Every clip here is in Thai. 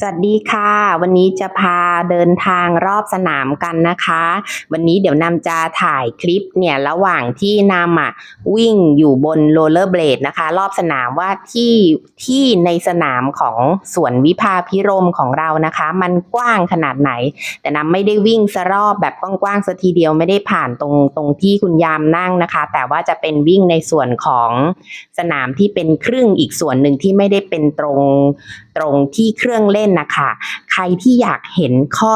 สวัสดีค่ะ วันนี้จะพาเดินทางรอบสนามกันนะคะ วันนี้เดี๋ยวนำจะถ่ายคลิปเนี่ยระหว่างที่นำอะวิ่งอยู่บนโรลเลอร์เบลดนะคะ รอบสนามว่าที่ที่ในสนามของสวนวิภาพิรมของเรานะคะ มันกว้างขนาดไหน แต่นำไม่ได้วิ่งสรอบแบบกว้างๆสัทีเดียวไม่ได้ผ่านตรงตรงที่คุณยามนั่งนะคะ แต่ว่าจะเป็นวิ่งในส่วนของสนามที่เป็นครึ่งอีกส่วนหนึ่งที่ไม่ได้เป็นตรงตรงที่เครื่องเล่นนะคะ ใครที่อยากเห็นข้อ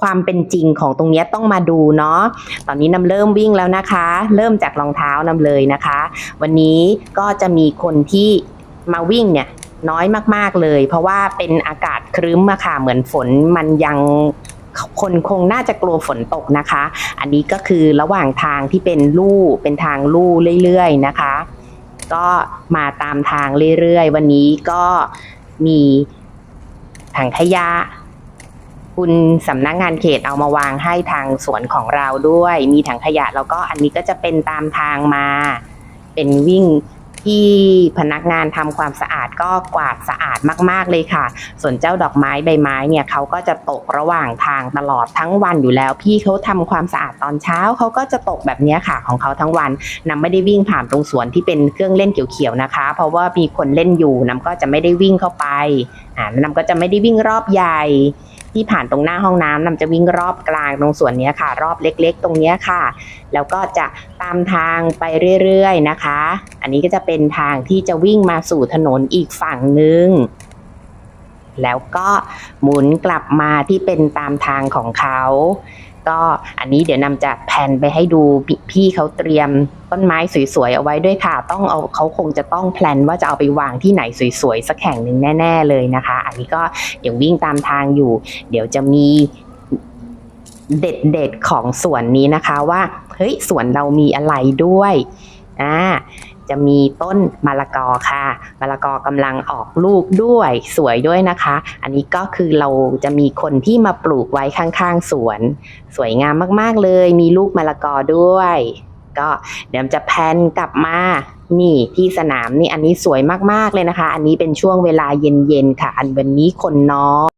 ความเป็นจริงของตรงนี้ต้องมาดูเนาะ ตอนนี้นำเริ่มวิ่งแล้วนะคะ เริ่มจากรองเท้านำเลยนะคะ วันนี้ก็จะมีคนที่มาวิ่งเนี่ยน้อยมากๆเลย เพราะว่าเป็นอากาศครึ้มอะค่ะ เหมือนฝนมันยังคนคงน่าจะกลัวฝนตกนะคะ อันนี้ก็คือระหว่างทางที่เป็นลู่เป็นทางลู่เรื่อยๆนะคะ ก็มาตามทางเรื่อยๆ วันนี้ก็มี ถังขยะ คุณสำนักงานเขตเอามาวางให้ทางสวนของเราด้วย มีถังขยะแล้วก็อันนี้ก็จะเป็นตามทางมา เป็นวิ่ง ที่พนักงานทำความสะอาดก็กวาดสะอาดมาก ๆ เลยค่ะ ส่วนเจ้าดอกไม้ใบไม้เนี่ยเขาก็จะตกระหว่างทางตลอดทั้งวันอยู่แล้ว พี่เขาทำความสะอาดตอนเช้าเขาก็จะตกแบบนี้ค่ะของเขาทั้งวันนำไม่ได้วิ่งผ่านตรงสวนที่เป็นเครื่องเล่นเขียวๆนะคะ เพราะว่ามีคนเล่นอยู่นำก็จะไม่ได้วิ่งเข้าไปอ่านำก็จะไม่ได้วิ่งรอบใหญ่ที่ผ่านตรงหน้าห้องน้ำนำจะวิ่งรอบกลางตรงส่วนนี้ค่ะ รอบเล็กๆ ตรงเนี้ยค่ะ แล้วก็จะตามทางไปเรื่อยๆนะคะ อันนี้ก็จะเป็นทางที่จะวิ่งมาสู่ถนนอีกฝั่งหนึ่งแล้วก็หมุนกลับมาที่เป็นตามทางของเขา ก็อันนี้เดี๋ยวนำจะแผนไปให้ดูพี่พี่เขาเตรียมต้นไม้สวยๆเอาไว้ด้วยค่ะ ต้องเอาเขาคงจะต้องแพลนว่าจะเอาไปวางที่ไหนสวยๆสักแห่งหนึ่งแน่ ๆ เลยนะคะ อันนี้ก็เดี๋ยววิ่งตามทางอยู่ เดี๋ยวจะมีเด็ดๆของสวนนี้นะคะว่าเฮ้ยสวนเรามีอะไรด้วย อ่าจะมีต้นมะละกอค่ะมะละกอกำลังออกลูกด้วยสวยด้วยนะคะ อันนี้ก็คือเราจะมีคนที่มาปลูกไว้ข้างๆสวน สวยงามมากๆเลย มีลูกมะละกอด้วย ก็เดี๋ยวจะแพนกลับมานี่ที่สนามนี่อันนี้สวยมากๆเลยนะคะ อันนี้เป็นช่วงเวลาเย็นๆค่ะ อันวันนี้คนน้อย